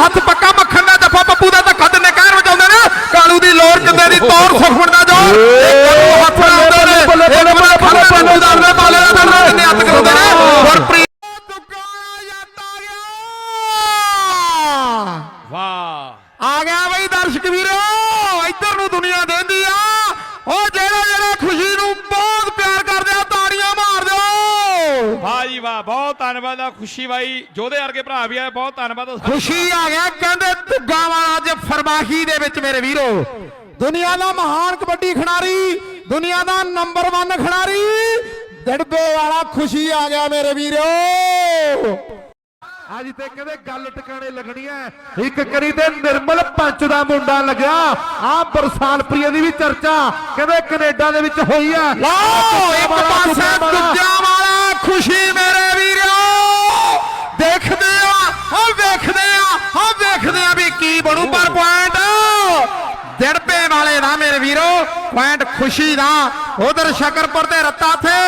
ਹੱਥ ਪੱਕਾ ਮੱਖਣ ਦਾ ਜੱਫਾ ਪੱਪੂ ਦਾ ਧੱਕਾ ਦਿੰਨੇ ਕਹਿਰ ਵਜਾਉਂਦੇ ਨੇ। ਕਾਲੂ ਦੀ ਲੋਰ ਕਿੰਦੇ ਦੀ ਤੋਰ ਸੁਖਮਣ ਦਾ ਜੋਰ ਹੱਥ ਲਾਉਂਦੇ ਨੇ ਬੱਲੇ, ਬੱਲੇ, ਇਹ ਬੱਲੇ, ਬੱਲੇ ਬੱਲੇ, ਬੱਲੇ। ਦੇ ਪਾਲੇ ਦਾ ਦਰਦ ਕਿੰਨੇ ਹੱਥ ਕਰਾਉਂਦੇ ਨੇ। ਗੁਰਪ੍ਰੀਤ ਵਾਹ। ਆ ਗਿਆ ਬਈ ਦਰਸ਼ਕ ਵੀਰੋ ਇੱਧਰ ਨੂੰ ਦੁਨੀਆ ਦੇਂਦੀ ਬਹੁਤ ਧੰਨਵਾਦ ਆ ਖੁਸ਼ੀ ਬਾਈ ਜੋਧੇ ਵਰਗੇ ਭਰਾ ਵੀ ਆਏ ਬਹੁਤ ਧੰਨਵਾਦ ਆ। ਖੁਸ਼ੀ ਆ ਗਿਆ ਕਹਿੰਦੇ ਧੁੱਗਾ ਵਾਲਾ ਅੱਜ ਫਰਮਾਹੀ ਦੇ ਵਿੱਚ ਮੇਰੇ ਵੀਰੋ। ਦੁਨੀਆ ਦਾ ਮਹਾਨ ਕਬੱਡੀ ਖਿਡਾਰੀ ਦੁਨੀਆ ਦਾ ਨੰਬਰ 1 ਖਿਡਾਰੀ ਡੜਬੇ ਵਾਲਾ ਖੁਸ਼ੀ ਆ ਗਿਆ ਮੇਰੇ ਵੀਰੋ। ਅੱਜ ਤੇ ਕਹਿੰਦੇ ਗੱਲ ਟਿਕਾਣੇ ਲੱਗਣੀ ਐ। ਇੱਕ ਕਰੀ ਤੇ ਨਿਰਮਲ ਪੰਚ ਦਾ ਮੁੰਡਾ ਲੱਗਿਆ। ਆ ਬਰਸਾਨਪ੍ਰਿਆ ਦੀ ਵੀ ਚਰਚਾ ਕਹਿੰਦੇ ਕੈਨੇਡਾ ਦੇ ਵਿੱਚ ਹੋਈ ਐ। ਲਓ ਇੱਕ ਪਾਸੇ ਦੂਜਾ ਵਾਲਾ ਖੁਸ਼ੀ ਦਿੜਪੇ ਵਾਲੇ ਨਾ ਮੇਰੇ ਵੀਰੋ ਪੁਆਇੰਟ ਖੁਸ਼ੀ ਦਾ। ਉਧਰ ਸ਼ਕਰਪੁਰ ਤੇ ਰੱਤਾ ਥੇ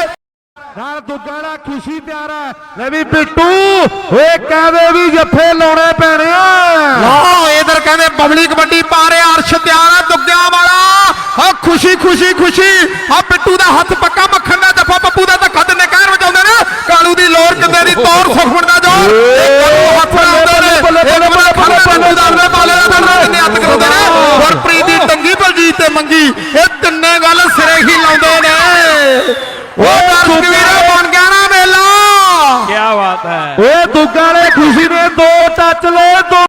ਨਾਲ ਦੁੱਗਾੜਾ ਖੁਸ਼ੀ ਪਿਆਰਾ ਲੈ ਵੀ ਪਿੱਟੂ ਓਏ ਕਹਦੇ ਵੀ ਜੱਫੇ ਲਾਉਣੇ ਪੈਣੇ ਲਓ ਇਧਰ ਕਹਿੰਦੇ ਬਬਲੀ ਕਬੱਡੀ ਪਾ ਰਿਹਾ ਅਰਸ਼ ਤਿਆਰ ਤਿਆਰਾ ਦੁੱਗਿਆਂ ਵਾਲਾ। ਆ ਖੁਸ਼ੀ ਖੁਸ਼ੀ ਖੁਸ਼ੀ। ਆ ਪਿੱਟੂ ਦਾ ਹੱਥ ਪੱਕਾ ਮੱਖਣ ਦਾ ਜੱਫਾ ਪੱਪੂ ਦਾ ਤਾਂ ਖੱਦ ਨੇ ਕਹਿਰ ਵਜਾਉਂਦੇ ਨੇ। ਕਾਲੂ ਦੀ ਲੋਰ ਕਿੰਦੇ ਦੀ ਤੌਰ ਸੁਖਮਣ ਦਾ ਜੋਰ। ਉਹ ਦਰਸ਼ਕ ਵੀਰੋ ਬਣ ਕੀ ਬਾਤ ਹੈ। ਓ ਦੁੱਗਾਂ ਨੇ ਖੁਸ਼ੀ ਦੇ ਦੋ ਟੱਚ ਲਏ ਦੋ